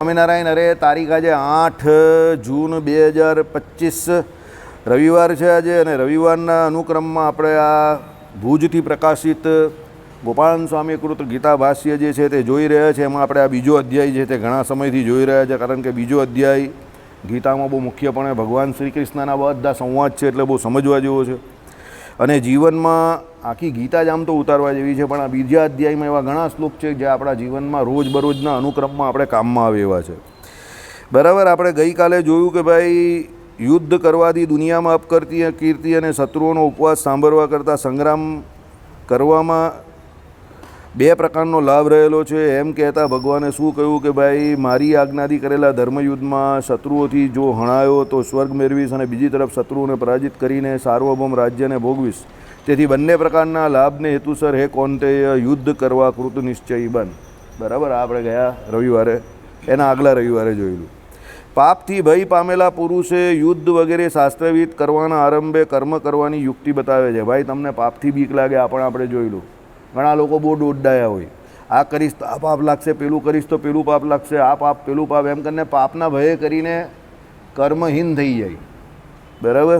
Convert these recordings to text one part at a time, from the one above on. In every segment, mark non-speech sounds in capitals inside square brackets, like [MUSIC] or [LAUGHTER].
સ્વામિનારાયણ, અરે તારીખ આજે આઠ જૂન બે હજાર પચીસ રવિવાર છે આજે અને રવિવારના અનુક્રમમાં આપણે આ ભુજથી પ્રકાશિત ગોપાલન સ્વામી કૃત ગીતા ભાષ્ય જે છે તે જોઈ રહ્યા છે. એમાં આપણે આ બીજો અધ્યાય છે તે ઘણા સમયથી જોઈ રહ્યા છે કારણ કે બીજો અધ્યાય ગીતામાં બહુ મુખ્યપણે ભગવાન શ્રી કૃષ્ણના બધા સંવાદ છે એટલે બહુ સમજવા જેવો છે. અને જીવનમાં આખી ગીતા જ આમ તો ઉતારવા જેવી છે, પણ આ બીજા અધ્યાયમાં એવા ઘણા શ્લોક છે, જે આપણા જીવનમાં રોજબરોજના અનુક્રમમાં આપણે કામમાં આવે એવા છે. બરાબર, આપણે ગઈકાલે જોયું કે ભાઈ, યુદ્ધ કરવાથી દુનિયામાં અપકર્તિ કીર્તિ અને શત્રુઓનો ઉપવાસ સાંભળવા કરતાં સંગ્રામ કરવામાં બે પ્રકારનો લાભ રહેલો છે. એમ કહેતા ભગવાને શું કહ્યું કે, ભાઈ, મારી આજ્ઞાથી કરેલા ધર્મયુદ્ધમાં શત્રુઓથી જો હણાયો, તો સ્વર્ગ મેળવીશ અને બીજી તરફ શત્રુઓને પરાજિત કરીને સાર્વભૌમ રાજ્યને ભોગવીશ. તેથી બંને પ્રકારના લાભને હેતુસર હે કોન્ટેય યુદ્ધ કરવા કૃત નિશ્ચયી બન. બરાબર? આપણે ગયા રવિવારે. એના આગલા રવિવારે જોયેલું. પાપથી ભય પામેલા પુરુષે યુદ્ધ વગેરે શાસ્ત્રવિદ કરવાના આરંભે કર્મ કરવાની યુક્તિ બતાવે છે. ભાઈ, તમને પાપથી બીક લાગે, આ પણ આપણે જોયેલું. ઘણા લોકો બહુ દોડાયા હોય. આ કરીશ તો આ પાપ લાગશે, પેલું કરીશ તો પેલું પાપ લાગશે, આ પાપ, પેલું પાપ, એમ કરીને પાપના ભયે કરીને કર્મહીન થઈ જાય. બરાબર?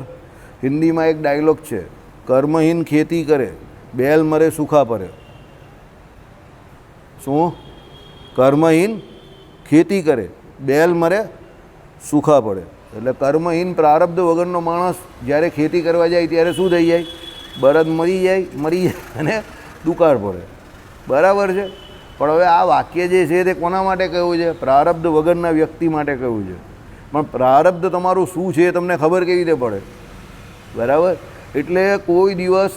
હિન્દીમાં એક ડાયલોગ છે, કર્મહીન ખેતી કરે, બેલ મરે, સુખા પરે. શું? કર્મહીન ખેતી કરે, બેલ મરે, સુખા પડે. એટલે કર્મહીન પ્રારબ્ધ વગરનો માણસ જ્યારે ખેતી કરવા જાય ત્યારે શું થઈ જાય? બળદ મરી જાય મરી જાય અને દુકાળ પડે. બરાબર છે? પણ હવે આ વાક્ય જે છે તે કોના માટે કહ્યું છે? પ્રારબ્ધ વગરના વ્યક્તિ માટે કહ્યું છે. પણ પ્રારબ્ધ તમારું શું છે એ તમને ખબર કેવી રીતે પડે? બરાબર? એટલે કોઈ દિવસ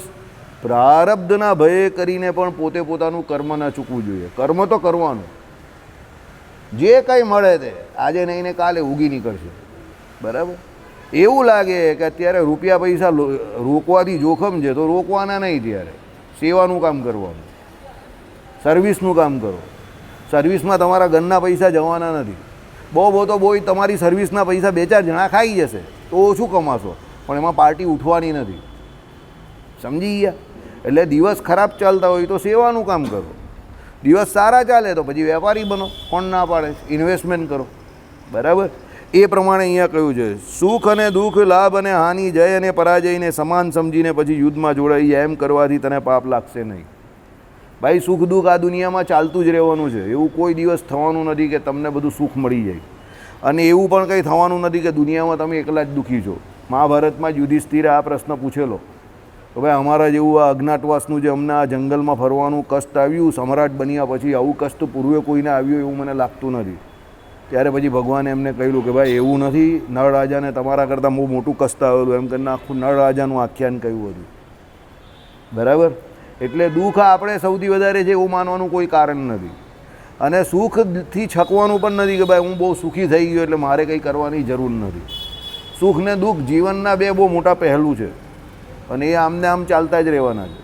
પ્રારબ્ધના ભયે કરીને પણ પોતે પોતાનું કર્મ ન ચૂકવું જોઈએ. કર્મ તો કરવાનું. જે કંઈ મળે તે આજે નહીં ને કાલે ઉગી નીકળશે. બરાબર? એવું લાગે કે અત્યારે રૂપિયા પૈસા રોકવાથી જોખમ છે, તો રોકવાના નહીં ત્યારે. સેવાનું કામ કરવાનું. સર્વિસનું કામ કરો. સર્વિસમાં તમારા ઘરના પૈસા જવાના નથી. બહુ બહુ તો બોય તમારી સર્વિસના પૈસા બે ચાર જણા ખાઈ જશે, તો ઓછું કમાશો. પણ એમાં પાર્ટી ઉઠવાની નથી. સમજી ગયા? એટલે દિવસ ખરાબ ચાલતા હોય તો સેવાનું કામ કરો. દિવસ સારા ચાલે તો પછી વેપારી બનો. કોણ ના પાડે? ઇન્વેસ્ટમેન્ટ કરો. બરાબર? એ પ્રમાણે અહીંયા કહ્યું છે, સુખ અને દુઃખ, લાભ અને હાનિ, જય અને પરાજયને સમાન સમજીને પછી યુદ્ધમાં જોડાઈ જાય એમ કરવાથી તને પાપ લાગશે નહીં. ભાઈ, સુખ દુઃખ આ દુનિયામાં ચાલતું જ રહેવાનું છે. એવું કોઈ દિવસ થવાનું નથી કે તમને બધું સુખ મળી જાય. અને એવું પણ કંઈ થવાનું નથી કે દુનિયામાં તમે એકલા જ દુઃખી છો. મહાભારતમાં યુધિષ્ઠિરે આ પ્રશ્ન પૂછેલો. તો ભાઈ, અમારા જેવું આ અજ્ઞાતવાસનું જે અમને આ જંગલમાં ફરવાનું કષ્ટ આવ્યું, સમ્રાટ બન્યા પછી આવું કષ્ટ પૂર્વે કોઈને આવ્યું એવું મને લાગતું નથી. ત્યારે પછી ભગવાને એમને કહ્યું કે ભાઈ એવું નથી, નળ રાજાને તમારા કરતાં બહુ મોટું કષ્ટ આવેલું. એમ કરીને આખું નળ રાજાનું આખ્યાન કહ્યું હતું. બરાબર? એટલે દુઃખ આપણે સૌથી વધારે છે એવું માનવાનું કોઈ કારણ નથી. અને સુખથી છકવાનું પણ નથી કે ભાઈ હું બહુ સુખી થઈ ગયો એટલે મારે કંઈ કરવાની જરૂર નથી. સુખ ને દુઃખ જીવનના બે બહુ મોટા પહેલું છે. અને એ આમને આમ ચાલતા જ રહેવાના છે.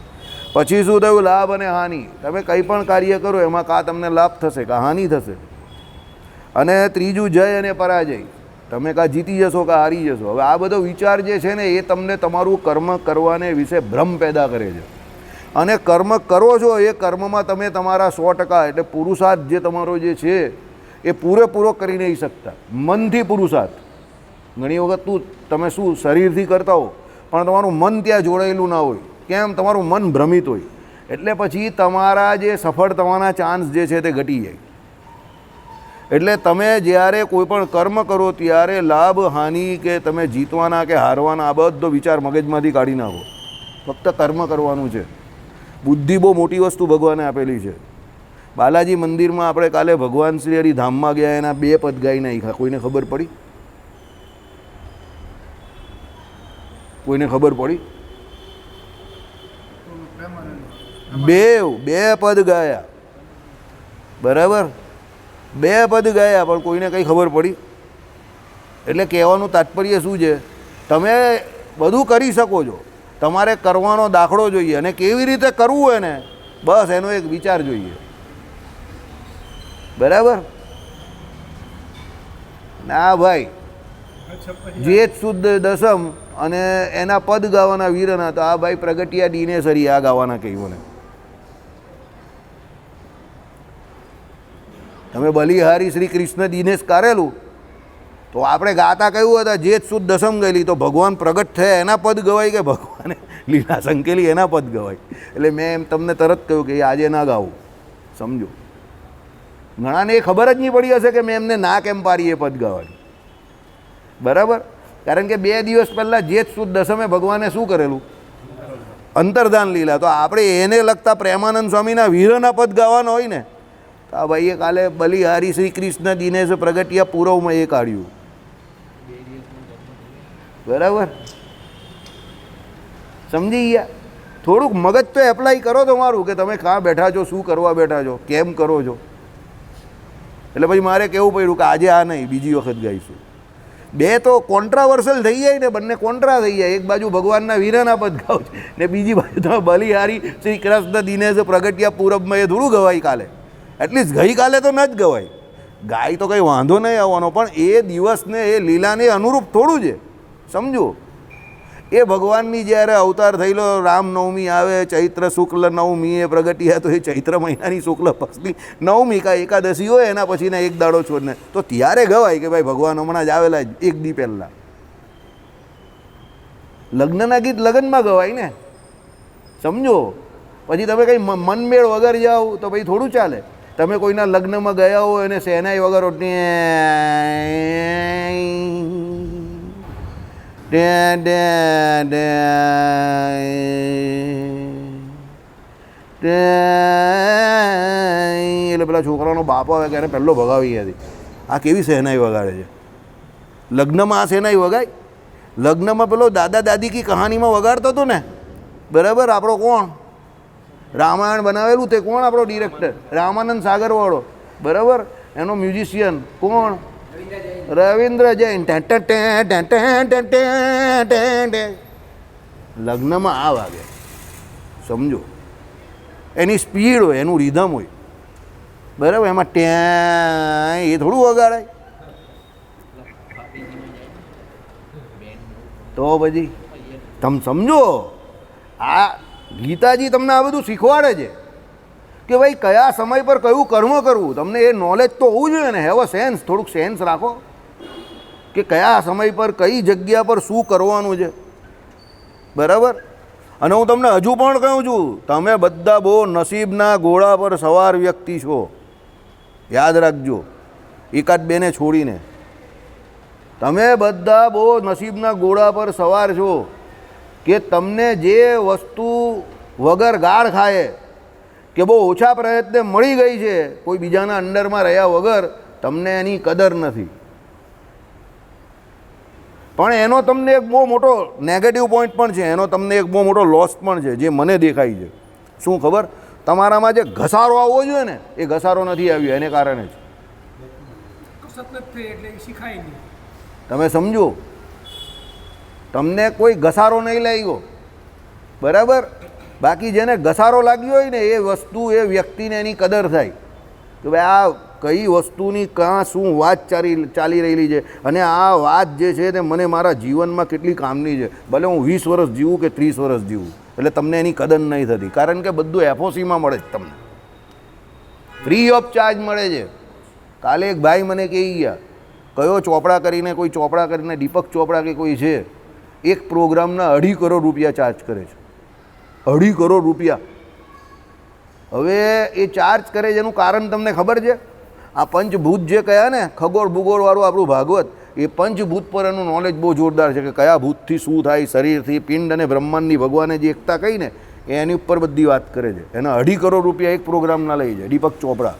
પછી શું થયું? લાભ અને હાનિ. તમે કંઈ પણ કાર્ય કરો, એમાં કાં તમને લાભ થશે, કાં હાનિ થશે? અને ત્રીજું જય અને પરાજય. તમે કાં જીતી જશો કાં હારી જશો. હવે આ બધો વિચાર જે છે ને, એ તમને તમારું કર્મ કરવાને વિશે ભ્રમ પેદા કરે છે. અને કર્મ કરો છો, એ કર્મમાં તમે તમારા સો ટકા, એટલે પુરુષાર્થ જે તમારો જે છે, એ પૂરેપૂરો કરી નહીં શકતા. મનથી પુરુષાર્થ. ઘણી વખત તું, તમે શું શરીરથી કરતા હો, પણ તમારું મન ત્યાં જોડાયેલું ના હોય. કેમ? તમારું મન ભ્રમિત હોય. એટલે પછી તમારા જે સફળ થવાના ચાન્સ જે છે તે ઘટી જાય. એટલે તમે જ્યારે કોઈ પણ કર્મ કરો ત્યારે લાભ હાનિ કે તમે જીતવાના કે હારવાના આ બધો વિચાર મગજમાંથી કાઢી નાખો. ફક્ત કર્મ કરવાનું છે. બુદ્ધિ બહુ મોટી વસ્તુ ભગવાને આપેલી છે. બાલાજી મંદિરમાં આપણે કાલે ભગવાન શ્રી હરિ ધામમાં ગયા એના બે પદ ગાઈ નાખ્યા. કોઈને ખબર પડી? કોઈને ખબર પડી? બે બે પદ ગાયા. બરાબર? બે પદ ગાયા, પણ કોઈને કંઈ ખબર પડી. એટલે કહેવાનું તાત્પર્ય શું છે? તમે બધું કરી શકો છો. તમારે કરવાનો દાખલો જોઈએ અને કેવી રીતે કરવું હોય ને બસ એનો એક વિચાર જોઈએ. બરાબર? ના ભાઈ. જેત શુદ્ધ દસમ અને એના પદ ગાવાના વીરના તો આ ભાઈ પ્રગટિયા દિનેસરી આ ગાવાના કહ્યું તમે બલિહારી શ્રી કૃષ્ણ દિનેશ કારેલું? તો આપણે ગાતા કહ્યું હતા, જે સુદ દસમ ગયેલી, તો ભગવાન પ્રગટ થયા, એના પદ ગવાય કે ભગવાને? [LAUGHS] લીલા સંકેલી, એના પદ ગવાય. એટલે મેં એમ તમને તરત કહ્યું કે આજે ના ગાવું. સમજો. ઘણાને એ ખબર જ નહીં પડી હશે કે મેં એમને ના કેમ પાડી એ પદ ગાવાની બરાબર? કારણ કે બે દિવસ પહેલાં જે સુદ દસમે ભગવાને શું કરેલું? અંતર્ધાન લીલા. તો આપણે એને લગતા પ્રેમાનંદ સ્વામીના વીરના પદ ગાવાના હોય ને તો આ ભાઈએ કાલે બલિહારી શ્રી કૃષ્ણ દિનેશ પ્રગટિયા પૂરવમાં એ કાઢ્યું. બરાબર? સમજી ગયા? થોડુંક મગજ તો એપ્લાય કરો તમારું કે તમે કાં બેઠા છો, શું કરવા બેઠા છો, કેમ કરો છો? એટલે પછી મારે કેવું પડ્યું કે આજે આ નહીં, બીજી વખત ગાઈશું. બે તો કોન્ટ્રાવર્સલ થઈ જાય ને બંને કોન્ટ્રા થઈ જાય. એક બાજુ ભગવાનના વીરાના પદ ગાવ ને બીજી બાજુ તમે બલિહારી શ્રી કૃષ્ણ દિનેશ પ્રગટિયા પૂરબમાં એ થોડું ગવાય કાલે. એટલીસ્ટ ગઈકાલે તો ન જ ગવાય. ગાય તો કંઈ વાંધો નહીં આવવાનો, પણ એ દિવસને, એ લીલાને અનુરૂપ થોડું છે. સમજો? એ ભગવાનની જ્યારે અવતાર થયેલો, રામનવમી આવે, ચૈત્ર શુક્લ નવમી, એ પ્રગટ્યા તો એ ચૈત્ર મહિનાની શુક્લ પક્ષની નવમી કા એકાદશી હોય, એના પછીના એક દાડો છોડને તો ત્યારે ગવાય કે ભાઈ ભગવાન હમણાં જ આવેલા એક દી પહેલાં. લગ્નના ગીત લગ્નમાં ગવાય ને. સમજો? પછી તમે કંઈ મનમેળ વગર જાઓ, તો પછી થોડું ચાલે. તમે કોઈના લગ્નમાં ગયા હો અને સહેનાઈ વગર એટલે પેલા છોકરાનો બાપ આવે કે એને પહેલો ભગાવી હતી. આ કેવી સહેનાઈ વગાડે છે? લગ્નમાં આ સહેનાઈ વગાય? લગ્નમાં પેલો દાદા દાદી કી કહાનીમાં વગાડતો હતો ને? બરાબર? આપણો કોણ? રામાયણ બનાવેલું તે કોણ આપણો ડિરેક્ટર રામાનંદ સાગરવાળો. બરાબર? એનો મ્યુઝિશિયન કોણ? રવિન્દ્ર જૈન. લગ્નમાં આ વાગે. સમજો? એની સ્પીડ હોય, એનું રિધમ હોય. બરાબર? એમાં ટેં એ થોડું વગાડાય. તો પછી? તમે સમજો? આ ગીતાજી તમને આ બધું શીખવાડે છે કે ભાઈ કયા સમય પર કયું કર્મ કરવું? તમને એ નોલેજ તો હોવું જોઈએ ને. હેવ અ સેન્સ થોડુંક સેન્સ રાખો કે કયા સમય પર કઈ જગ્યા પર શું કરવાનું છે. બરાબર? અને હું તમને હજુ પણ કહું છું, તમે બધા બહુ નસીબના ઘોડા પર સવાર વ્યક્તિ છો. યાદ રાખજો. એકાદ બેને છોડીને. તમે બધા બહુ નસીબના ઘોડા પર સવાર છો. કે તમને જે વસ્તુ વગર ગાળ ખાય કે બહુ ઓછા પ્રયત્ને મળી ગઈ છે કોઈ બીજાના અંડરમાં રહ્યા વગર તમને એની કદર નથી. પણ એનો તમને એક બહુ મોટો નેગેટિવ પોઈન્ટ પણ છે એનો તમને એક બહુ મોટો લોસ પણ છે જે મને દેખાય છે. શું ખબર? તમારામાં જે ઘસારો આવવો જોઈએ ને એ ઘસારો નથી આવ્યો એને કારણે જ. સતત થઈ એટલે શીખાય નહીં. તમે સમજો. તમને કોઈ ઘસારો નહીં લાગ્યો. બરાબર? બાકી જેને ઘસારો લાગ્યો હોય ને, એ વસ્તુ, એ વ્યક્તિને એની કદર થાય. કે ભાઈ, આ કઈ વસ્તુની કાં શું વાત ચાલી ચાલી રહેલી છે? અને આ વાત જે છે તે મને મારા જીવનમાં કેટલી કામની છે? ભલે હું વીસ વર્ષ જીવું કે ત્રીસ વર્ષ જીવું, એટલે તમને એની કદર નહીં થતી. કારણ કે બધું એફઓસીમાં મળે છે તમને. ફ્રી ઓફ ચાર્જ મળે છે. કાલે એક ભાઈ મને કહી ગયા, કયો ચોપડા કરીને કોઈ ચોપડા કરીને, દીપક ચોપડા કે કોઈ છે? એક પ્રોગ્રામના અઢી કરોડ રૂપિયા ચાર્જ કરે છે. અઢી કરોડ રૂપિયા. હવે એ ચાર્જ કરે છે એનું કારણ તમને ખબર છે? આ પંચભૂત જે કયા ને, ખગોળ ભૂગોળવાળું આપણું ભાગવત, એ પંચભૂત પર એનું નોલેજ બહુ જોરદાર છે કે કયા ભૂતથી શું થાય, શરીરથી, પિંડ અને બ્રહ્માંડની ભગવાને જે એકતા કહી ને, એ એની ઉપર બધી વાત કરે છે. એના અઢી કરોડ રૂપિયા એક પ્રોગ્રામના લઈ છે, દીપક ચોપડા.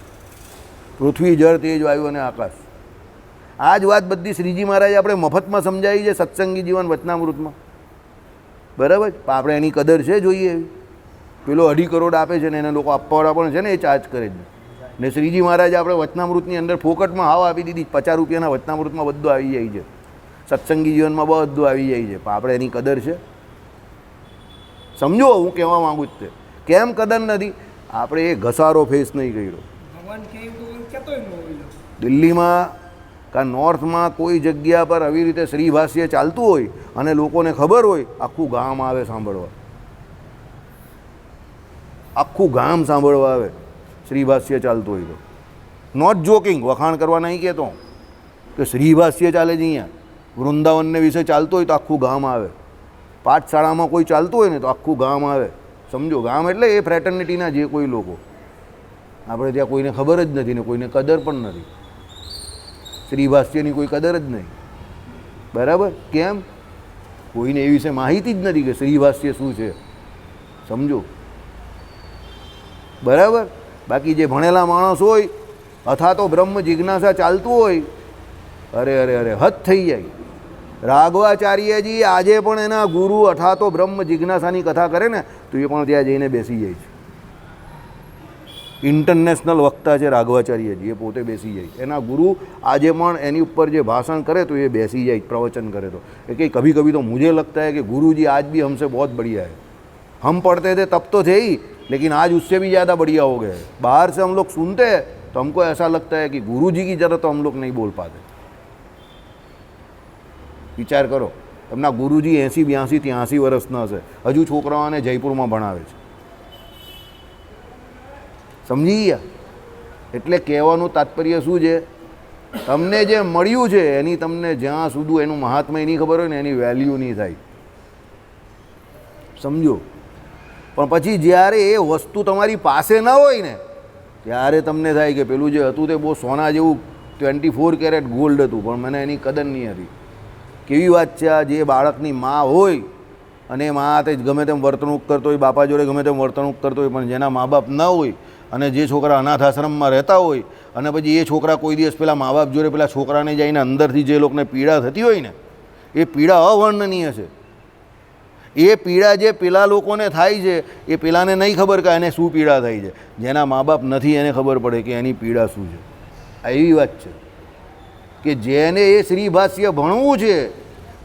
પૃથ્વી, જળ, તેજ, વાયુ અને આકાશ. આ જ વાત બધી શ્રીજી મહારાજે આપણે મફતમાં સમજાવી છે સત્સંગી જીવન વચનામૃતમાં. બરાબર? આપણે એની કદર છે જોઈએ એવી. પેલો અઢી કરોડ આપે છે ને એને લોકો આપવાવાળા પણ છે ને એ ચાર્જ કરે છે. ને શ્રીજી મહારાજે આપણે વચનામૃતની અંદર ફોકટમાં હાવ આપી દીધી. પચાસ રૂપિયાના વચનામૃતમાં બધું આવી જાય છે. સત્સંગી જીવનમાં બધું આવી જાય છે. પણ આપણે એની કદર છે. સમજો હું કહેવા માગું જ તે. કેમ કદર નથી? આપણે એ ઘસારો ફેસ નહીં કર્યો. દિલ્હીમાં કા નોર્થમાં કોઈ જગ્યા પર આવી રીતે શ્રીભાષ્ય ચાલતું હોય અને લોકોને ખબર હોય, આખું ગામ આવે સાંભળવા. આખું ગામ સાંભળવા આવે, શ્રીભાષ્ય ચાલતું હોય તો. નોટ જોકિંગ વખાણ કરવા નહીં કહેતો કે શ્રીભાષ્ય ચાલે છે અહીંયા. વૃંદાવનને વિશે ચાલતું હોય તો આખું ગામ આવે. પાઠશાળામાં કોઈ ચાલતું હોય ને તો આખું ગામ આવે. સમજો, ગામ એટલે એ ફ્રેટર્નિટીના જે કોઈ લોકો. આપણે ત્યાં કોઈને ખબર જ નથી ને કોઈને કદર પણ નથી. શ્રીભાષ્યની કોઈ કદર જ નહીં. બરાબર? કેમ? કોઈને એ વિશે માહિતી જ નથી કે શ્રીભાષ્ય શું છે. સમજો? બરાબર? બાકી જે ભણેલા માણસ હોય, અથા તો બ્રહ્મ જિજ્ઞાસા ચાલતું હોય, અરે અરે અરે, હદ થઈ જાય. રાઘવાચાર્યજી આજે પણ એના ગુરુ અથા તો બ્રહ્મ જિજ્ઞાસાની કથા કરે ને, તો એ પણ ત્યાં જઈને બેસી જાય છે. ઇન્ટરનેશનલ વક્તા છે રાઘવાચાર્યજી એ પોતે બેસી જાય. એના ગુરુ આજે પણ એની ઉપર જે ભાષણ કરે તો એ બેસી જાય, પ્રવચન કરે તો. એ કે કભી કભી તો મુજે લગતા હૈ કે ગુરુજી આજ બી હમસે બહુ બઢિયા હૈ. હમ પડતે થે તબ તો थे ही लेकिन आज उससे भी ज़्यादा बढ़िया हो गए बाहर से સુનતે તો सुनते हैं तो हमको કે लगता है कि गुरु जी की जरा વિચાર કરો, એમના ગુરુજી એંસી બ્યાસી ત્યાંસી વર્ષના હશે હજુ છોકરાઓને જયપુરમાં ભણાવે છે. સમજી ગયા એટલે કહેવાનું તાત્પર્ય શું છે? તમને જે મળ્યું છે, એની તમને જ્યાં સુધી એનું મહાત્મય નહીં ખબર હોય ને, એની વેલ્યુ નહીં થાય. સમજો? પણ પછી જ્યારે એ વસ્તુ તમારી પાસે ન હોય ને, ત્યારે તમને થાય કે પેલું જે હતું તે બહુ સોના જેવું ટ્વેન્ટી ફોર કેરેટ ગોલ્ડ હતું, પણ મને એની કદર નહીં હતી. કેવી વાત છે આ, જે બાળકની મા હોય, અને મા તે ગમે તેમ વર્તણૂક કરતો હોય, બાપા જોડે ગમે તેમ વર્તણૂક કરતો હોય, પણ જેના મા બાપ ન હોય અને જે છોકરા અનાથ આશ્રમમાં રહેતા હોય, અને પછી એ છોકરા કોઈ દિવસ પેલા મા બાપ જોડે પેલા છોકરાને જઈને અંદરથી જે લોકોને પીડા થતી હોય ને, એ પીડા અવર્ણનીય છે. એ પીડા જે પેલા લોકોને થાય છે, એ પેલાને નહીં ખબર કે એને શું પીડા થાય છે. જેના મા બાપ નથી એને ખબર પડે કે એની પીડા શું છે. એવી વાત છે. કે જેને એ શ્રીભાષ્ય ભણવું છે,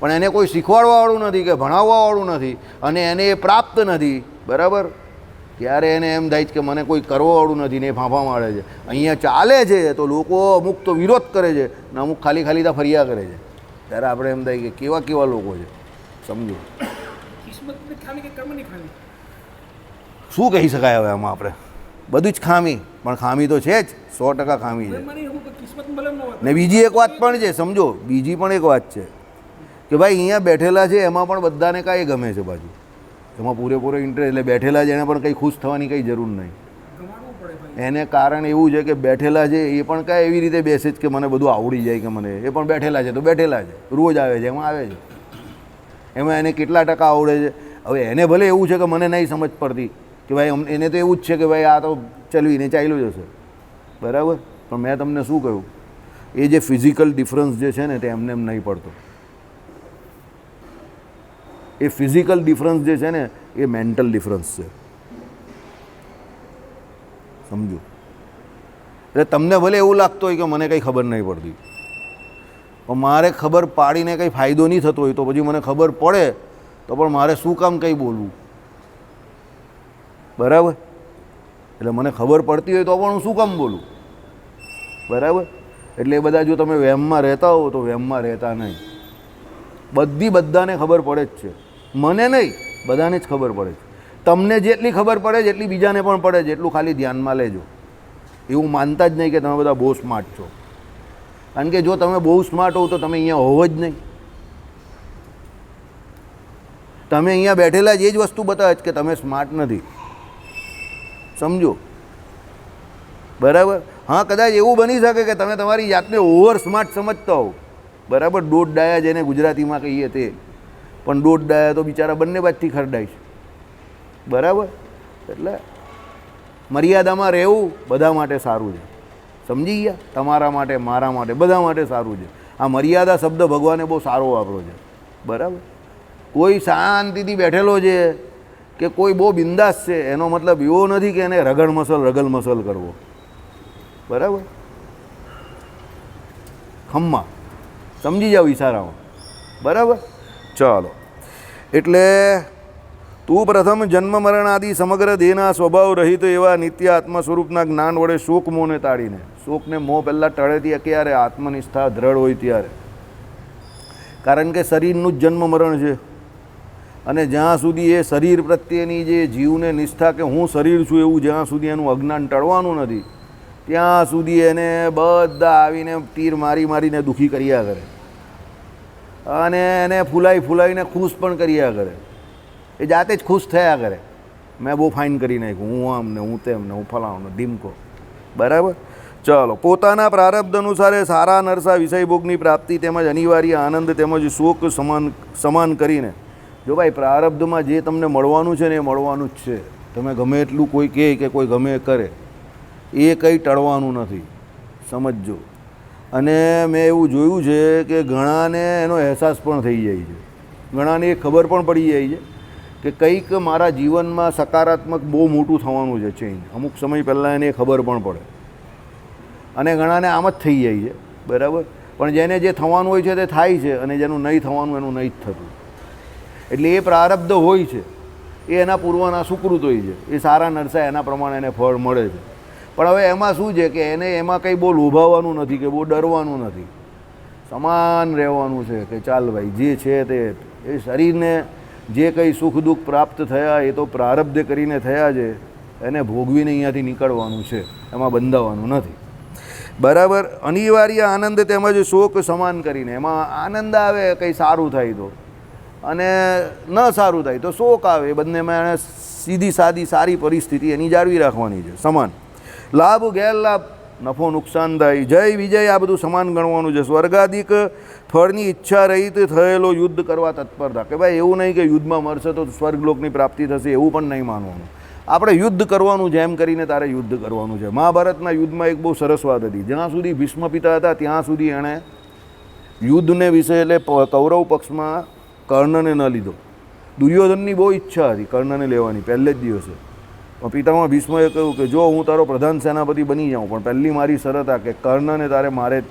પણ એને કોઈ શીખવાડવાવાળું નથી કે ભણાવવાવાળું નથી, અને એને એ પ્રાપ્ત નથી. બરાબર? ત્યારે એને એમ થાય છે કે મને કોઈ કરવાવાળું નથી ને એ ફાંફા મારે છે. અહીંયા ચાલે છે તો લોકો અમુક તો વિરોધ કરે છે ને અમુક ખાલી ખાલી ત્યાં ફરિયા કરે છે. ત્યારે આપણે એમ થાય કે કેવા કેવા લોકો છે. સમજો. શું કહી શકાય હવે આમાં આપણે? બધું જ ખામી પણ ખામી તો છે જ. સો ટકા ખામી છે. ને બીજી એક વાત પણ છે સમજો. બીજી પણ એક વાત છે. કે ભાઈ અહીંયા બેઠેલા છે એમાં પણ બધાને કાંઈ ગમે છે બાજુ. એમાં પૂરેપૂરો ઇન્ટરેસ્ટ એટલે બેઠેલા છે એને પણ કંઈ ખુશ થવાની કંઈ જરૂર નહીં. એને કારણ એવું છે કે બેઠેલા છે એ પણ કાંઈ એવી રીતે બેસે જ કે મને બધું આવડી જાય કે મને એ પણ બેઠેલા છે, તો બેઠેલા છે, રોજ આવે છે, એમાં આવે છે. એમાં એને કેટલા ટકા આવડે છે? હવે એને ભલે એવું છે કે મને નહીં સમજ પડતી કે ભાઈ એને તો એવું જ છે કે ભાઈ આ તો ચલવીને ચાલ્યું જશે બરાબર? પણ મેં તમને શું કહ્યું? એ જે ફિઝિકલ ડિફરન્સ જે છે ને, તે એમને એમ નહીં પડતો. એ ફિઝિકલ ડિફરન્સ જે છે ને, એ મેન્ટલ ડિફરન્સ છે. સમજો એટલે તમને ભલે એવું લાગતું હોય કે મને કંઈ ખબર નહીં પડતી, પણ મારે ખબર પાડીને કંઈ ફાયદો નહીં થતો હોય તો પછી મને ખબર પડે, તો પણ મારે શું કામ કંઈ બોલવું? બરાબર? એટલે મને ખબર પડતી હોય તો પણ હું શું કામ બોલું? બરાબર? એટલે એ બધા જો તમે વહેમમાં રહેતા હો તો વહેમમાં રહેતા નહીં. બધી બધાને ખબર પડે જ છે. મને નહીં, બધાને જ ખબર પડે છે. તમને જેટલી ખબર પડે છે, એટલી બીજાને પણ પડે છે. એટલું ખાલી ધ્યાનમાં લેજો. એવું માનતા જ નહીં કે તમે બધા બહુ સ્માર્ટ છો. કારણ કે જો તમે બહુ સ્માર્ટ હોવ તો તમે અહીંયા હોવ જ નહીં. તમે અહીંયા બેઠેલા જ એ જ વસ્તુ બતાવે છે કે તમે સ્માર્ટ નથી. સમજો? બરાબર? હા, કદાચ એવું બની શકે કે તમે તમારી જાતને ઓવર સ્માર્ટ સમજતા હો બરાબર? દોઢ ડાયા જેને ગુજરાતીમાં કહીએ તે. પણ દોઢ ડાયા તો બિચારા બંને બાજથી ખરડાય છે. બરાબર? એટલે મર્યાદામાં રહેવું બધા માટે સારું છે. સમજી ગયા? તમારા માટે, મારા માટે, બધા માટે સારું છે. આ મર્યાદા શબ્દ ભગવાને બહુ સારો વાપરો છે. બરાબર? કોઈ શાંતિથી બેઠેલો છે કે કોઈ બહુ બિંદાસ છે, એનો મતલબ એવો નથી કે એને રગડ મસલ રગલ મસલ કરવો. બરાબર? ખમ્મા. સમજી જાઓ ઈશારામાં. બરાબર? ચાલો. એટલે તું પ્રથમ જન્મ મરણ આદિ સમગ્ર દેહના સ્વભાવ રહિત એવા નિત્ય આત્મ સ્વરૂપના જ્ઞાન વડે શોક મોહને તાળીને. શોકને મોહ પહેલાં ટળેથી ક્યારે આત્મનિષ્ઠા દ્રઢ હોય ત્યારે. કારણ કે શરીરનું જ જન્મ મરણ છે. અને જ્યાં સુધી એ શરીર પ્રત્યેની જે જીવને નિષ્ઠા કે હું શરીર છું એવું જ્યાં સુધી એનું અજ્ઞાન ટળવાનું નથી, ત્યાં સુધી એને બધા આવીને તીર મારી મારીને દુઃખી કર્યા કરે. અને એને ફૂલાઈ ફૂલાઈને ખુશ પણ કર્યા કરે. એ જાતે જ ખુશ થયા કરે. મેં બહુ ફાઇન કરી નાખ્યું. હું આમ ને હું તેમ ને હું ફલાવનો ડીમકો બરાબર? ચાલો, પોતાના પ્રારબ્ધ અનુસારે સારા નરસા વિષયભોગની પ્રાપ્તિ તેમજ અનિવાર્ય આનંદ તેમજ શોક સમાન સમાન કરીને. જો ભાઈ, પ્રારબ્ધમાં જે તમને મળવાનું છે ને એ મળવાનું જ છે. તમે ગમે એટલું કોઈ કહે કે કોઈ ગમે કરે. એ કંઈ ટળવાનું નથી. સમજજો. અને મેં એવું જોયું છે કે ઘણાને એનો અહેસાસ પણ થઈ જાય છે. ઘણાને એ ખબર પણ પડી જાય છે કે કંઈક મારા જીવનમાં સકારાત્મક બહુ મોટું થવાનું છે ચેન્જ અમુક સમય પહેલાં એને ખબર પણ પડે. અને ઘણાને આમ જ થઈ જાય છે. બરાબર? પણ જેને જે થવાનું હોય છે તે થાય છે અને જેનું નહીં થવાનું એનું નહીં જ થતું. એટલે એ પ્રારબ્ધ હોય છે. એ એના પૂર્વના સુકૃત હોય છે. એ સારા નરસા એના પ્રમાણે એને ફળ મળે છે. પણ હવે એમાં શું છે કે એને એમાં કંઈ બહુ લોભાવાનું નથી કે બહુ ડરવાનું નથી. સમાન રહેવાનું છે કે ચાલ ભાઈ, જે છે તે. એ શરીરને જે કંઈ સુખ દુઃખ પ્રાપ્ત થયા એ તો પ્રારબ્ધ કરીને થયા છે. એને ભોગવીને અહીંયાથી નીકળવાનું છે. એમાં બંધાવાનું નથી. બરાબર? અનિવાર્ય આનંદ તેમજ શોક સમાન કરીને. એમાં આનંદ આવે કંઈ સારું થાય તો. અને ન સારું થાય તો શોક આવે. બંનેમાં એણે સીધી સાદી સારી પરિસ્થિતિ એની જાળવી રાખવાની છે. સમાન. લાભ ગેરલાભ નફો નુકસાનદાયી. જય વિજય, આ બધું સમાન ગણવાનું છે. સ્વર્ગાધિક ફળની ઈચ્છા રહિત થયેલો યુદ્ધ કરવા તત્પરતા. કે ભાઈ, એવું નહીં કે યુદ્ધમાં મરશે તો સ્વર્ગલોકની પ્રાપ્તિ થશે, એવું પણ નહીં માનવાનું. આપણે યુદ્ધ કરવાનું એમ કરીને તારે યુદ્ધ કરવાનું છે. મહાભારતના યુદ્ધમાં એક બહુ સરસ વાત હતી. જ્યાં સુધી ભીષ્મ પિતા હતા, ત્યાં સુધી એણે યુદ્ધને વિશે એટલે કૌરવ પક્ષમાં કર્ણને ન લીધો. દુર્યોધનની બહુ ઈચ્છા હતી કર્ણને લેવાની, પહેલે જ દિવસે. પિતામાં ભીષ્મએ કહ્યું કે જો હું તારો પ્રધાન સેનાપતિ બની જાઉં, પણ પહેલી મારી શરત આ કે કર્ણને તારે મારે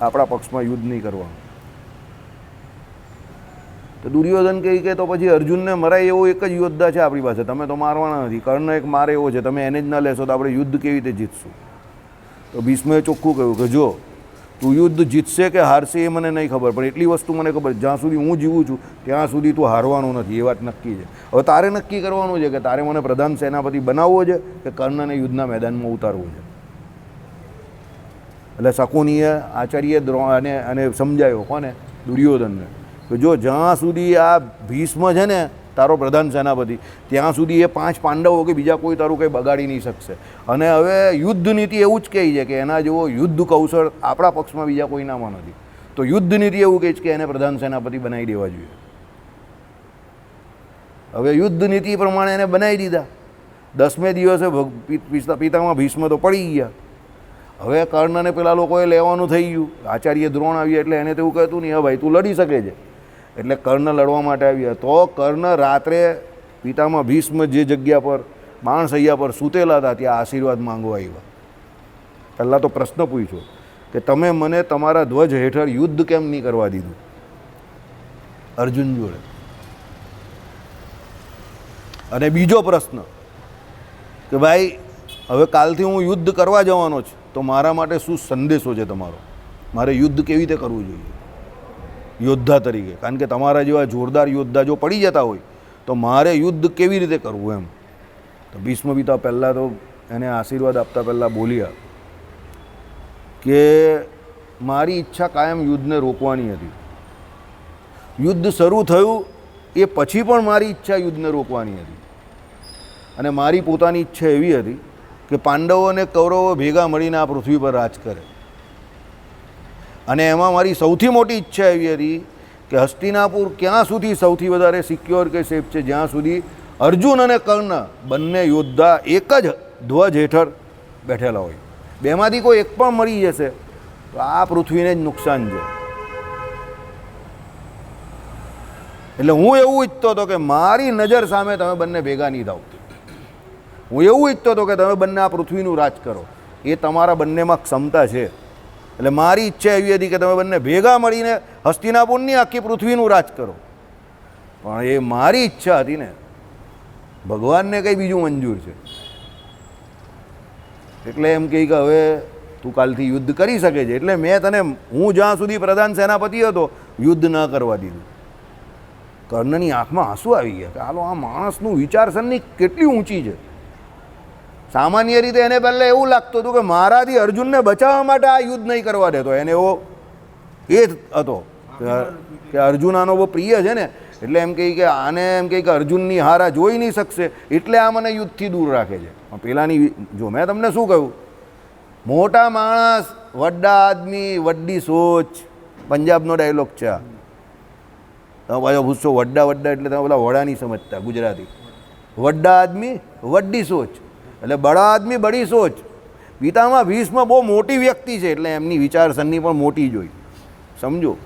આપણા પક્ષમાં યુદ્ધ નહીં કરવાનું. તો દુર્યોધન કહે કે તો પછી અર્જુનને મરાય એવો એક જ યોદ્ધા છે આપણી પાસે. તમે તો મારવાના નથી. કર્ણ એક મારે એવો છે. તમે એને જ ન લેશો તો આપણે યુદ્ધ કેવી રીતે જીતશું? તો ભીષ્મએ ચોખ્ખું કહ્યું કે જો તું યુદ્ધ જીતશે કે હારશે એ મને નહીં ખબર, પણ એટલી વસ્તુ મને ખબર, જ્યાં સુધી હું જીવું છું, ત્યાં સુધી તું હારવાનો નથી, એ વાત નક્કી છે. હવે તારે નક્કી કરવાનું છે કે તારે મને પ્રધાન સેનાપતિ બનાવવો છે કે કર્ણને યુદ્ધના મેદાનમાં ઉતારવું છે? એટલે શકુનીએ આચાર્ય અને અને સમજાયો કોને? દુર્યોધનને. કે જો જ્યાં સુધી આ ભીષ્મ છે ને તારો પ્રધાન સેનાપતિ. ત્યાં સુધી એ પાંચ પાંડવો કે બીજા કોઈ તારું કંઈ બગાડી નહીં શકશે. અને હવે યુદ્ધ નીતિ એવું જ કહે છે કે એના જેવો યુદ્ધ કૌશળ આપણા પક્ષમાં બીજા કોઈ નામાં નથી. તો યુદ્ધ નીતિ એવું કહે છે કે એને પ્રધાન સેનાપતિ બનાવી દેવા જોઈએ. હવે યુદ્ધ નીતિ પ્રમાણે એને બનાવી દીધા. દસમે દિવસે પિતામાં ભીષ્મ તો પડી ગયા. હવે કર્ણને પેલા લોકોએ લેવાનું થઈ ગયું. આચાર્ય દ્રોણ આવ્યા એટલે એને તો એવું કહેતું નહીં, હા ભાઈ, તું લડી શકે છે. એટલે કર્ણ લડવા માટે આવ્યા તો કર્ણ રાત્રે પિતામાં ભીષ્મ જે જગ્યા પર, બાણસૈયા પર સૂતેલા હતા, ત્યાં આશીર્વાદ માંગવા આવ્યા. પહેલાં તો પ્રશ્ન પૂછ્યો કે તમે મને તમારા ધ્વજ હેઠળ યુદ્ધ કેમ નહીં કરવા દીધું? અર્જુન જોડે. અને બીજો પ્રશ્ન કે ભાઈ, હવે કાલથી હું યુદ્ધ કરવા જવાનો છું, તો મારા માટે શું સંદેશો છે તમારો? મારે યુદ્ધ કેવી રીતે કરવું જોઈએ? યોદ્ધા તરીકે. કારણ કે તમારા જેવા જોરદાર યોદ્ધા જો પડી જતા હોય, તો મારે યુદ્ધ કેવી રીતે કરવું એમ? તો ભીષ્મ પિતા પહેલાં તો એને આશીર્વાદ આપતા પહેલાં બોલ્યા કે મારી ઈચ્છા કાયમ યુદ્ધને રોકવાની હતી. યુદ્ધ શરૂ થયું એ પછી પણ મારી ઈચ્છા યુદ્ધને રોકવાની હતી. અને મારી પોતાની ઈચ્છા એવી હતી કે પાંડવો અને કૌરવો ભેગા મળીને આ પૃથ્વી પર રાજ કરે. અને એમાં મારી સૌથી મોટી ઈચ્છા એવી હતી કે હસ્તિનાપુર ક્યાં સુધી સૌથી વધારે સિક્યોર કે સેફ છે? જ્યાં સુધી અર્જુન અને કર્ણ બંને યોદ્ધા એક જ ધ્વજ હેઠળ બેઠેલા હોય. બેમાંથી કોઈ એક પણ મરી જશે તો આ પૃથ્વીને જ નુકસાન છે. એટલે હું એવું ઈચ્છતો હતો કે મારી નજર સામે તમે બંને ભેગા નહીં થાવ. હું એવું ઈચ્છતો હતો કે તમે બંને આ પૃથ્વીનું રાજ કરો. એ તમારા બંનેમાં ક્ષમતા છે. એટલે મારી ઈચ્છા એવી હતી કે તમે બંને ભેગા મળીને હસ્તિનાપુરની આખી પૃથ્વીનું રાજ કરો. પણ એ મારી ઈચ્છા હતી ને, ભગવાનને કંઈ બીજું મંજૂર છે. એટલે એમ કહે કે હવે તું કાલથી યુદ્ધ કરી શકે છે. એટલે મેં તને, હું જ્યાં સુધી પ્રધાન સેનાપતિ હતો, યુદ્ધ ન કરવા દીધું. કર્ણની આંખમાં આંસુ આવી ગયા કે હાલો આ માણસનું વિચારસરણી કેટલી ઊંચી છે. સામાન્ય રીતે એને પહેલાં એવું લાગતું હતું કે મારાથી અર્જુનને બચાવવા માટે આ યુદ્ધ નહીં કરવા દેતો. એને એવો એ જ હતો કે અર્જુન આનો બહુ પ્રિય છે ને, એટલે એમ કહી કે આને એમ કહી કે અર્જુનની હારા જોઈ નહીં શકશે, એટલે આ મને યુદ્ધથી દૂર રાખે છે. પણ પહેલાંની જો મેં તમને શું કહ્યું? મોટા માણસ, વડ્ડા આદમી, વડ્ડી સોચ, પંજાબનો ડાયલોગ છે તમે પાછો ગુસ્સો વડ્ડા વડ્ડા એટલે તમે પેલા વડા નહીં સમજતા ગુજરાતી. વડ્ડા આદમી, વડ્ડી સોચ. એટલે બડા આદમી બડી સોચ. પિતામાં ભીષ્મ બહુ મોટી વ્યક્તિ છે, એટલે એમની વિચારસરણી પણ મોટી જોઈ સમજો?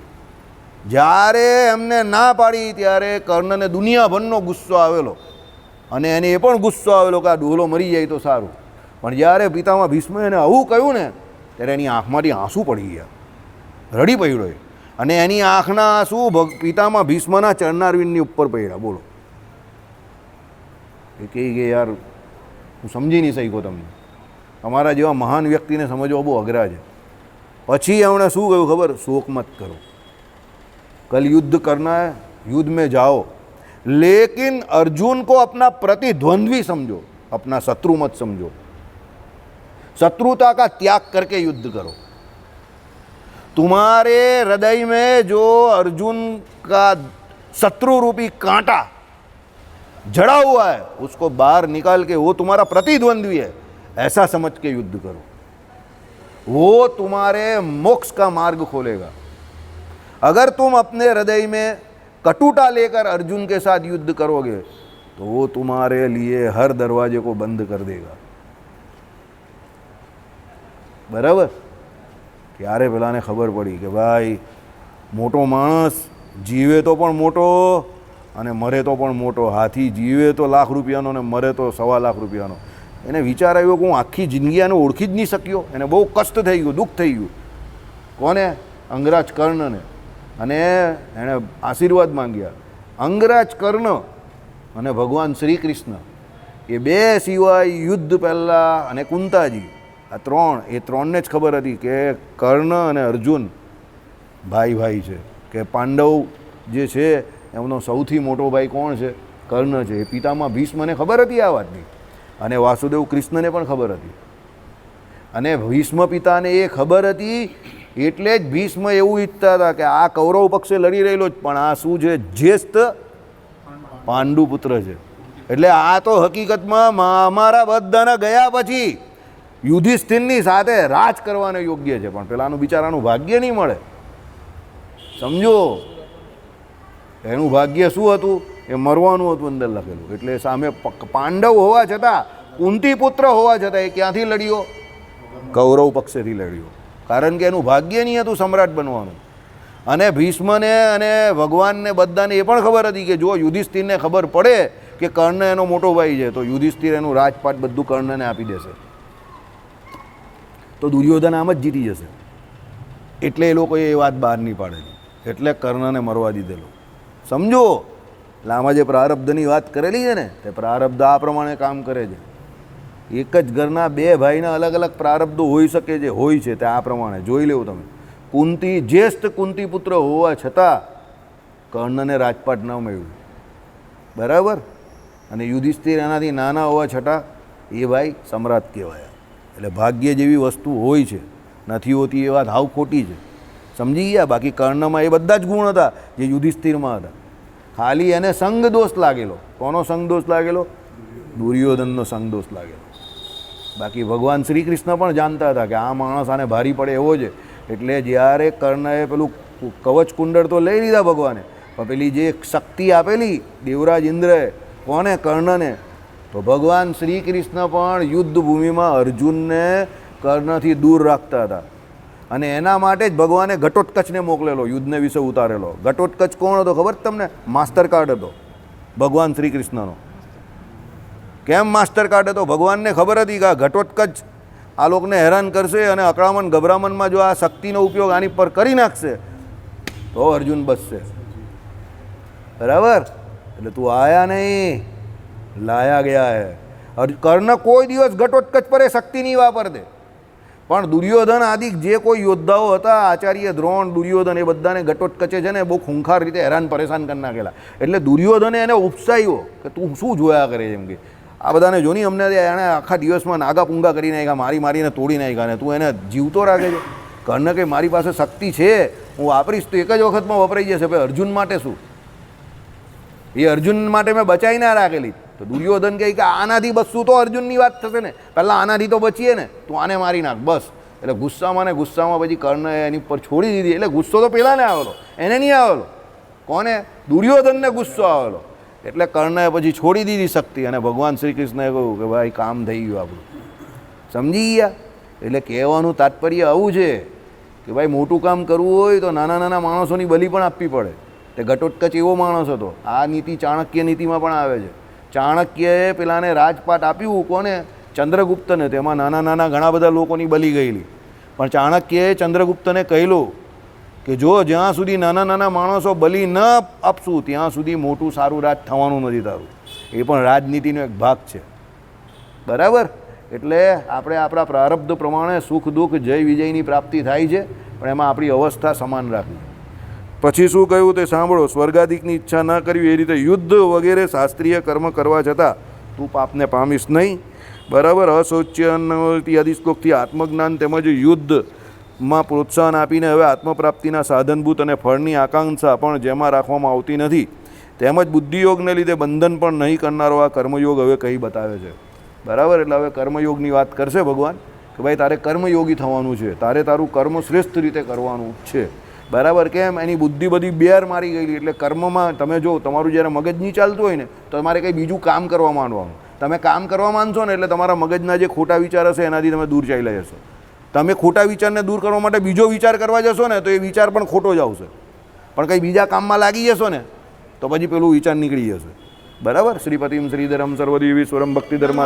જ્યારે એમને ના પાડી ત્યારે કર્ણને દુનિયાભરનો ગુસ્સો આવેલો. અને એને એ પણ ગુસ્સો આવેલો કે આ ડોલો મરી જાય તો સારું. પણ જ્યારે પિતામાં ભીષ્મ એને આવું કહ્યું ને, ત્યારે એની આંખમાંથી આંસુ પડી ગયા. રડી પડ્યો એ. અને એની આંખના આંસુ પિતામાં ભીષ્મના ચરનારવીનની ઉપર પડ્યા. બોલો. એ કહી કે યાર હું સમજી નહીં શક્યો તમને તમારા જેવા મહાન વ્યક્તિને સમજવા બહુ અઘરા છે પછી એમણે શું કહ્યું ખબર શોક મત કરો कल युद्ध करना है युद्ध में जाओ लेकिन अर्जुन को अपना प्रतिद्वंद्वी समझो अपना शत्रु मत समझो शत्रुता का त्याग करके युद्ध करो तुम्हारे हृदय में जो अर्जुन का शत्रु रूपी कांटा जड़ा हुआ है उसको बाहर निकाल के वो तुम्हारा प्रतिद्वंद्वी है ऐसा समझ के युद्ध करो वो तुम्हारे मोक्ष का मार्ग खोलेगा अगर तुम अपने हृदय में कटुता लेकर अर्जुन के साथ युद्ध करोगे तो वो तुम्हारे लिए हर दरवाजे को बंद कर देगा બરાબર ત્યારે પેલાને ખબર પડી કે ભાઈ મોટો માણસ જીવે તો પણ મોટો અને મરે તો પણ મોટો. હાથી જીવે તો લાખ રૂપિયાનો ને મરે તો સવા લાખ રૂપિયાનો. એને વિચાર આવ્યો કે હું આખી જિંદગી આને ઓળખી જ નહીં શક્યો. એને બહુ કષ્ટ થઈ ગયું, દુઃખ થઈ ગયું. કોને? અંગરાજ કર્ણને. અને એણે આશીર્વાદ માંગ્યા. અંગરાજ કર્ણ અને ભગવાન શ્રી કૃષ્ણ એ બે સિવાય યુદ્ધ પહેલાં અને કુંતાજી. આ ત્રણ, એ ત્રણને જ ખબર હતી કે કર્ણ અને અર્જુન ભાઈ ભાઈ છે. કે પાંડવ જે છે એમનો સૌથી મોટો ભાઈ કોણ છે? કર્ણ છે. એ પિતામાં ભીષ્મને ખબર હતી આ વાતની. અને વાસુદેવ કૃષ્ણને પણ ખબર હતી. અને ભીષ્મ પિતાને એ ખબર હતી, એટલે જ ભીષ્મ એવું ઈચ્છતા હતા કે આ કૌરવ પક્ષે લડી રહેલો જ, પણ આ શું છે? જ્યેષ્ઠ પાંડુ પુત્ર છે. એટલે આ તો હકીકતમાં અમારા બધાના ગયા પછી યુધિષ્ઠિરની સાથે રાજ કરવાને યોગ્ય છે. પણ પેલાનું બિચારાનું ભાગ્ય નહીં મળે. સમજો? એનું ભાગ્ય શું હતું? એ મરવાનું હતું અંદર લખેલું. એટલે સામે પાંડવ હોવા છતાં કુંતી પુત્ર હોવા છતાં એ ક્યાંથી લડ્યો? કૌરવ પક્ષેથી લડ્યો. કારણ કે એનું ભાગ્ય નહીં હતું સમ્રાટ બનવાનું. અને ભીષ્મને અને ભગવાનને બધાને એ પણ ખબર હતી કે જો યુધિષ્ઠિરને ખબર પડે કે કર્ણ એનો મોટો ભાઈ છે, તો યુધિષ્ઠિર એનું રાજપાટ બધું કર્ણને આપી દેશે. તો દુર્યોધન આમ જ જીતી જશે. એટલે એ લોકોએ એ વાત બહાર નહીં પાડેલી. એટલે કર્ણને મરવા દીધેલો. સમજો. આમાં જે પ્રારબ્ધની વાત કરેલી છે ને, તે પ્રારબ્ધ આ પ્રમાણે કામ કરે છે. એક જ ઘરના બે ભાઈના અલગ અલગ પ્રારબ્ધો હોઈ શકે છે, હોય છે તે આ પ્રમાણે. જોઈ લેવું તમે. કુંતી જ્યેષ્ઠ કુંતી પુત્ર હોવા છતાં કર્ણને રાજપાટ ન મળ્યું. બરાબર? અને યુધિષ્ઠિર એનાથી નાના હોવા છતાં એ ભાઈ સમ્રાટ કહેવાયા. એટલે ભાગ્ય જેવી વસ્તુ હોય છે. નથી હોતી એ વાત હાવ ખોટી છે. સમજી ગયા? બાકી કર્ણમાં એ બધા જ ગુણ હતા જે યુધિષ્ઠિરમાં હતા. ખાલી એને સંઘ દોષ લાગેલો. કોનો સંઘ દોષ લાગેલો? દુર્યોધનનો સંઘ દોષ લાગેલો. બાકી ભગવાન શ્રી કૃષ્ણ પણ જાણતા હતા કે આ માણસ આને ભારી પડે એવો છે. એટલે જ્યારે કર્ણએ પેલું કવચ કુંડળ તો લઈ લીધા ભગવાને, પણ પેલી જે શક્તિ આપેલી દેવરાજ ઇન્દ્રએ કોને? કર્ણને. તો ભગવાન શ્રી કૃષ્ણ પણ યુદ્ધ ભૂમિમાં અર્જુનને કર્ણથી દૂર રાખતા હતા. અને એના માટે જ ભગવાને ઘટોત્કચને મોકલેલો, યુદ્ધને વિશે ઉતારેલો. ઘટોત્કચ કોણ હતો ખબર તમને? માસ્ટર કાર્ડ હતો. ભગવાન શ્રી કૃષ્ણનો કેમ માસ્ટર કાર્ડ હતો? ભગવાનને ખબર હતી કે આ ઘટોત્કચ આ લોકોને હેરાન કરશે અને અકળામણ ગભરામણમાં જો આ શક્તિનો ઉપયોગ આની પર કરી નાખશે, તો અર્જુન બચશે. બરાબર? એટલે તું આયા નહીં. લાયા ગયા હે. કર્ણ કોઈ દિવસ ઘટોત્કચ પર એ શક્તિ નહીં વાપરતે. પણ દુર્યોધન આદિ જે કોઈ યોદ્ધાઓ હતા, આચાર્ય દ્રોણ, દુર્યોધન એ બધાને ઘટોટકચે છે ને, બહુ ખૂંખાર રીતે હેરાન પરેશાન કરી નાખેલા. એટલે દુર્યોધને એને ઉપસાયો કે તું શું જોયા કરે એમ કે. આ બધાને જોની અમને એણે આખા દિવસમાં નાગા પૂંગા કરી નાખ્યા, મારી મારીને તોડી નાખ્યા ને તું એને જીવતો રાખે છે. કર્ણ કે મારી પાસે શક્તિ છે, હું વાપરીશ તો એક જ વખતમાં વપરાઈ જશે ભાઈ અર્જુન માટે શું? એ અર્જુન માટે મેં બચાવી ના રાખેલી. તો દુર્યોધન કહે કે આનાથી બસું તો અર્જુનની વાત થશે ને. પહેલાં આનાથી તો બચીએ ને. તું આને મારી નાખ, બસ. એટલે ગુસ્સામાં ને ગુસ્સામાં પછી કર્ણ એની પર છોડી દીધી. એટલે ગુસ્સો તો પેલાને આવેલો. એને નહીં આવેલો. કોને? દુર્યોધનને ગુસ્સો આવેલો. એટલે કર્ણએ પછી છોડી દીધી શક્તિ અને ભગવાન શ્રી કૃષ્ણએ કહ્યું કે ભાઈ કામ થઈ ગયું આપણું. સમજી ગયા? એટલે કહેવાનું તાત્પર્ય આવું છે કે ભાઈ મોટું કામ કરવું હોય તો નાના નાના માણસોની બલી પણ આપવી પડે. તે ઘટોત્કચ એવો માણસ હતો. આ નીતિ ચાણક્ય નીતિમાં પણ આવે છે. ચાણક્યએ પેલાને રાજપાટ આપ્યું, કોને? ચંદ્રગુપ્તને. તેમાં નાના નાના ઘણા બધા લોકોની બલી ગયેલી. પણ ચાણક્યએ ચંદ્રગુપ્તને કહેલું કે જો જ્યાં સુધી નાના નાના માણસો બલી ન આપશું, ત્યાં સુધી મોટું સારું રાજ થવાનું નથી તારું. એ પણ રાજનીતિનો એક ભાગ છે. બરાબર? એટલે આપણે આપણા પ્રારબ્ધ પ્રમાણે સુખ દુઃખ, જય વિજયની પ્રાપ્તિ થાય છે, પણ એમાં આપણી અવસ્થા સમાન રાખવી પછી શું કહ્યું તે સાંભળો. સ્વર્ગાધિકની ઈચ્છા ન કરવી એ રીતે યુદ્ધ વગેરે શાસ્ત્રીય કર્મ કરવા છતાં તું પાપને પામીશ નહીં. બરાબર, અશૌચ્ય અધિશ્લોકથી આત્મજ્ઞાન તેમજ યુદ્ધમાં પ્રોત્સાહન આપીને હવે આત્મપ્રાપ્તિના સાધનભૂત અને ફળની આકાંક્ષા પણ જેમાં રાખવામાં આવતી નથી. તેમજ બુદ્ધિયોગને લીધે બંધન પણ નહીં કરનારો આ કર્મયોગ હવે કહી બતાવે છે. બરાબર, એટલે હવે કર્મયોગની વાત કરશે ભગવાન કે ભાઈ તારે કર્મયોગી થવાનું છે. તારે તારું કર્મ શ્રેષ્ઠ રીતે કરવાનું છે. બરાબર કેમ? એની બુદ્ધિ બધી બેર મારી ગયેલી. એટલે કર્મમાં તમે જો, તમારું જ્યારે મગજ નહીં ચાલતું હોય ને, તો તમારે કંઈ બીજું કામ કરવા માંડવાનું. તમે કામ કરવા માંડશો ને, એટલે તમારા મગજના જે ખોટા વિચાર હશે, એનાથી તમે દૂર ચાલ્યા જશો. તમે ખોટા વિચારને દૂર કરવા માટે બીજો વિચાર કરવા જશો ને, તો એ વિચાર પણ ખોટો જ આવશે. પણ કંઈ બીજા કામમાં લાગી જશો ને, તો પછી પેલું વિચાર નીકળી જશે. બરાબર? શ્રીપતિમ શ્રીધરમ સર્વદેવી સ્વરમ ભક્તિધર્મા